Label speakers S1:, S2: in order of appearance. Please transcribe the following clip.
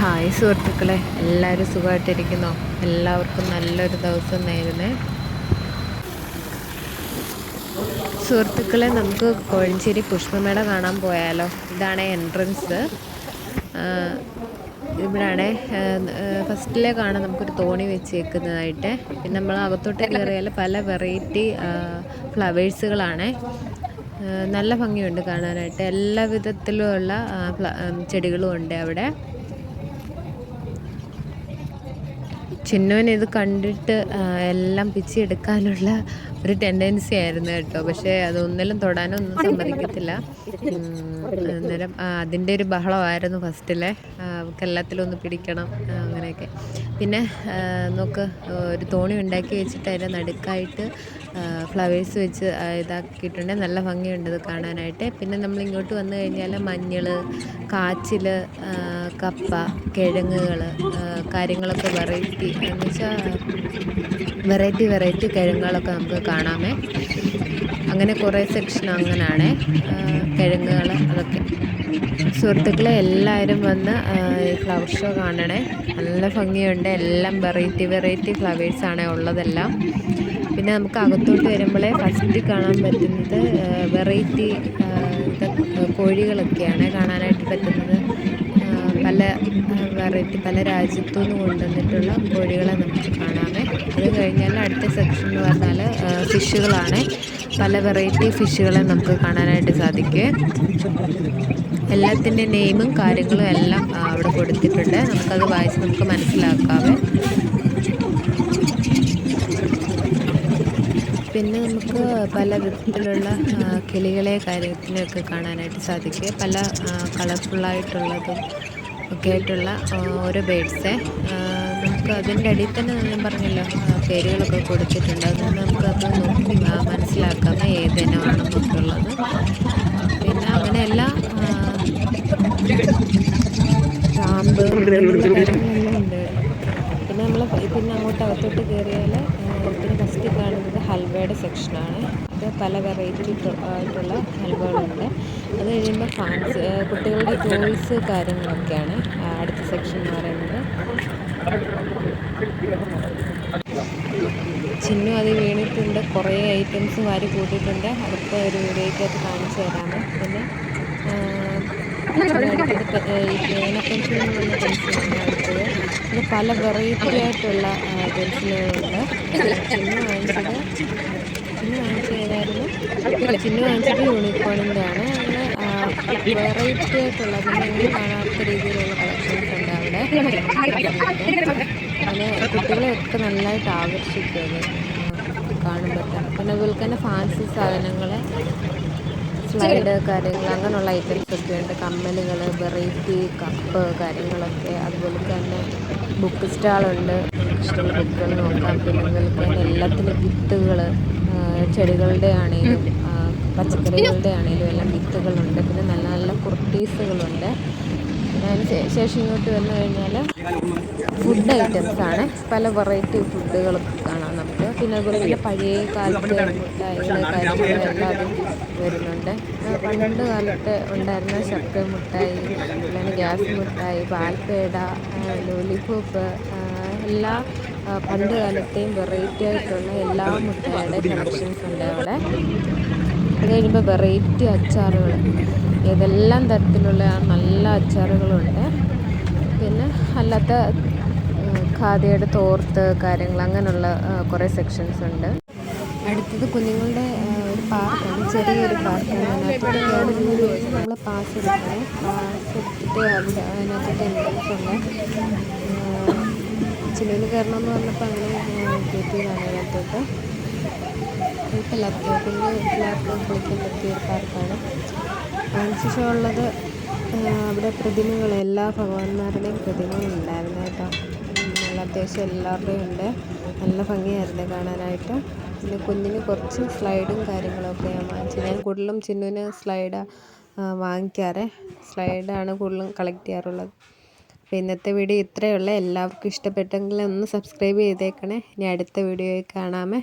S1: Hi സുഹൃത്തുക്കളെ. എല്ലാവരും സുഖമായിട്ടിരിക്കുന്നോ? എല്ലാവർക്കും നല്ലൊരു ദിവസം നേരുന്നേ. സുഹൃത്തുക്കളെ നമുക്ക് കോഴഞ്ചേരി പുഷ്പമേള കാണാൻ പോയാലോ? ഇതാണ് എൻട്രൻസ്. ഇവിടാണ് ഫസ്റ്റിലെ കാണാൻ നമുക്കൊരു തോണി വെച്ചേക്കുന്നതായിട്ട്. പിന്നെ നമ്മൾ അകത്തോട്ട് കയറിയാൽ പല വെറൈറ്റി ഫ്ലവേഴ്സുകളാണ്. നല്ല ഭംഗിയുണ്ട് കാണാനായിട്ട്. എല്ലാ വിധത്തിലുമുള്ള ചെടികളും ഉണ്ട് അവിടെ. ചിന്നുവിന് ഇത് കണ്ടിട്ട് എല്ലാം പിച്ചെടുക്കാനുള്ള ഒരു ടെൻഡൻസി ആയിരുന്നു കേട്ടോ. പക്ഷേ അതൊന്നിലും തൊടാനൊന്നും സമ്മതിക്കത്തില്ല. അന്നേരം അതിന്റെ ഒരു ബഹളമായിരുന്നു ഫസ്റ്റിലെ അവൾക്ക് എല്ലാത്തിലും ഒന്ന് പിടിക്കണം. അങ്ങനെയൊക്കെ പിന്നെ നമുക്ക് ഒരു തോണി ഉണ്ടാക്കി വെച്ചിട്ട് അതിന്റെ നടുക്കായിട്ട് ഫ്ലവേഴ്സ് വെച്ച് ഇതാക്കിയിട്ടുണ്ട്. നല്ല ഭംഗിയുണ്ട് കാണാനായിട്ട്. പിന്നെ നമ്മൾ ഇങ്ങോട്ട് വന്നു കഴിഞ്ഞാൽ മഞ്ഞൾ കാച്ചിൽ കപ്പ കിഴങ്ങുകൾ കാര്യങ്ങളൊക്കെ വെറൈറ്റി. എന്ന് വെച്ചാൽ വെറൈറ്റി വെറൈറ്റി കിഴങ്ങുകളൊക്കെ നമുക്ക് കാണാമേ. അങ്ങനെ കുറേ സെക്ഷൻ അങ്ങനെയാണ് കിഴങ്ങുകൾ അതൊക്കെ. സുഹൃത്തുക്കളെ എല്ലാവരും വന്ന് ഫ്ലവർ ഷോ കാണണേ. നല്ല ഭംഗിയുണ്ട്. എല്ലാം വെറൈറ്റി വെറൈറ്റി ഫ്ലവേഴ്സാണ് ഉള്ളതെല്ലാം. പിന്നെ നമുക്ക് അകത്തോട്ട് വരുമ്പോഴേ ഫസ്റ്റ് കാണാൻ പറ്റുന്നത് വെറൈറ്റി കോഴികളൊക്കെയാണ് കാണാനായിട്ട് പറ്റുന്നത്. പല വെറൈറ്റി പല രാജ്യത്തു നിന്ന് കൊണ്ടുവന്നിട്ടുള്ള കോഴികളെ നമുക്ക് കാണാമേ. അത് കഴിഞ്ഞാൽ അടുത്ത സെക്ഷൻ എന്ന് പറഞ്ഞാൽ ഫിഷുകളാണ് പല വെറൈറ്റി ഫിഷുകളെ നമുക്ക് കാണാനായിട്ട് സാധിക്കും. എല്ലാത്തിന്റെ നെയിമും കാര്യങ്ങളും എല്ലാം അവിടെ കൊടുത്തിട്ടുണ്ട്. നമുക്കത് വായിച്ച് നമുക്ക് മനസ്സിലാക്കാവേ. പിന്നെ നമുക്ക് പല വിധത്തിലുള്ള കിളികളെ കാര്യത്തിലൊക്കെ കാണാനായിട്ട് സാധിക്കുക പല കളർഫുള്ളായിട്ടുള്ളതും ഒക്കെ ആയിട്ടുള്ള ഓരോ ബേഡ്സെ. നമുക്ക് അതിന്റെ അടിയിൽ തന്നെ ഞാൻ പറഞ്ഞല്ലോ പേരുകളൊക്കെ കൊടുത്തിട്ടുണ്ട്. അതുകൊണ്ട് നമുക്കത് നോക്കി മനസ്സിലാക്കാം ഏതിനമാണെന്നൊക്കെ ഉള്ളത്. പിന്നെ അങ്ങനെയല്ല പാമ്പ് കാര്യങ്ങളെല്ലാം ഉണ്ട് പിന്നെ നമ്മൾ പിന്നെ അങ്ങോട്ട് അകത്തോട്ട് കയറിയാൽ പിന്നെ ഫസ്റ്റ് കാണുന്നത് ഹൽവയുടെ സെക്ഷനാണ് അത് പല വെറൈറ്റി ആയിട്ടുള്ള ഹൽവകളുണ്ട് അത് കഴിയുമ്പോൾ ഫാൻസ് കുട്ടികളുടെ ടോയ്സ് കാര്യങ്ങളൊക്കെയാണ് അടുത്ത സെക്ഷൻ എന്ന് പറയുന്നത് ചിന്നു അത് വീണിട്ടുണ്ട് കുറേ ഐറ്റംസും വാരി കൂട്ടിയിട്ടുണ്ട് അടുത്ത ഒരു വീഡിയോയ്ക്കകത്ത് കാണിച്ചു തരാമോ പിന്നെ ഇത് പല വെറൈറ്റി ആയിട്ടുള്ള പെൻസിലുകളുണ്ട് ചിന്നു വാങ്ങിച്ചത് ചിന്നു വാങ്ങിച്ചതായിരുന്നു ചിന്ന വാങ്ങിച്ചത് യൂണിക്കോണിന്റെ ആണ് വെറൈറ്റി ആയിട്ടുള്ള പിന്നെ കാണാത്ത രീതിയിലുള്ള കളക്ഷൻസ് ഉണ്ട് അവിടെ. അങ്ങനെ കുട്ടികളെയൊക്കെ നന്നായിട്ട് ആകർഷിക്കുന്നത് കാണുമ്പോൾ തന്നെ. പിന്നെ അതുപോലെ തന്നെ ഫാൻസി സാധനങ്ങൾ സ്ലൈഡ് കാര്യങ്ങൾ അങ്ങനെയുള്ള ഐറ്റംസ് ഒക്കെ ഉണ്ട്. കമ്മലുകൾ വെറൈറ്റി കപ്പ് കാര്യങ്ങളൊക്കെ. അതുപോലെ തന്നെ ബുക്ക് സ്റ്റാളുണ്ട് ഇഷ്ടമുള്ള ബുക്കുകൾ നോക്കാം. പിന്നെ അതുപോലെ തന്നെ എല്ലാത്തിനും വിത്തുകൾ ചെടികളുടെ ആണെങ്കിലും പച്ചക്കറികളുടെ ആണെങ്കിലും എല്ലാം വിത്തുകളുണ്ട്. പിന്നെ നല്ല നല്ല കുർത്തീസുകളുണ്ട്. അതിന് ശേഷം ഇങ്ങോട്ട് വന്നു കഴിഞ്ഞാൽ ഫുഡ് ഐറ്റംസ് ആണ്. പല വെറൈറ്റി ഫുഡുകൾ കാണാം നമുക്ക്. പിന്നെ അതുപോലെ തന്നെ പഴയ കാലത്ത് മുട്ടായികൾ കാര്യങ്ങളെല്ലാം വരുന്നുണ്ട്. പണ്ട് കാലത്ത് ഉണ്ടായിരുന്ന ശർക്കര മുട്ടായി അല്ലെങ്കിൽ ഗ്യാസ് മുട്ടായി പാൽപേട ലോലിപോപ്പ് എല്ലാ പണ്ട് കാലത്തെയും വെറൈറ്റി ആയിട്ടുള്ള എല്ലാ മുട്ടായുടെ കളക്ഷൻസ് ഉണ്ട് അവിടെ. അത് കഴിയുമ്പോൾ വെറൈറ്റി അച്ചാറുകൾ ഏതെല്ലാം തരത്തിലുള്ള നല്ല അച്ചാറുകളുണ്ട്. പിന്നെ അല്ലാത്ത ഖാദിയുടെ തോർത്ത് കാര്യങ്ങൾ അങ്ങനെയുള്ള കുറേ സെക്ഷൻസ് ഉണ്ട്. അടുത്തത് കുഞ്ഞുങ്ങളുടെ ഒരു പാർക്കാണ്. ചെറിയൊരു പാർക്കാണ് നമ്മൾ പാസ് എടുക്കണം. പാസ് എടുത്തിട്ട് അവിടെ അതിനകത്തോട്ട് എൻട്രൻസ് ഉണ്ട്. ചിലവിൽ കയറണമെന്ന് പറഞ്ഞപ്പോൾ അങ്ങനെ കയറ്റിയതാണ് അതിനകത്തോട്ട്. കുഴപ്പമില്ലാത്ത കുഞ്ഞ് പിള്ളേർക്ക് കുളിക്കാൻ പറ്റിയ ഒരു പാർക്കാണ്. അതിനുശേഷം ഉള്ളത് അവിടെ പ്രതിമകൾ എല്ലാ ഭഗവാന്മാരുടെയും പ്രതിമകളുണ്ടായിരുന്നു കേട്ടോ. നല്ല അത്യാവശ്യം എല്ലാവരുടെയും ഉണ്ട്. നല്ല ഭംഗിയായിരുന്നു കാണാനായിട്ട്. പിന്നെ കുഞ്ഞിന് കുറച്ച് സ്ലൈഡും കാര്യങ്ങളൊക്കെ ഞാൻ വാങ്ങിച്ചു. ഞാൻ കൂടുതലും ചിന്നുവിന് സ്ലൈഡ് വാങ്ങിക്കാറ്. സ്ലൈഡാണ് കൂടുതലും കളക്ട് ചെയ്യാറുള്ളത്. അപ്പോൾ ഇന്നത്തെ വീഡിയോ ഇത്രയേ ഉള്ളൂ. എല്ലാവർക്കും ഇഷ്ടപ്പെട്ടെങ്കിൽ ഒന്ന് സബ്സ്ക്രൈബ് ചെയ്തേക്കണേ. ഇനി അടുത്ത വീഡിയോയിൽ കാണാമേ.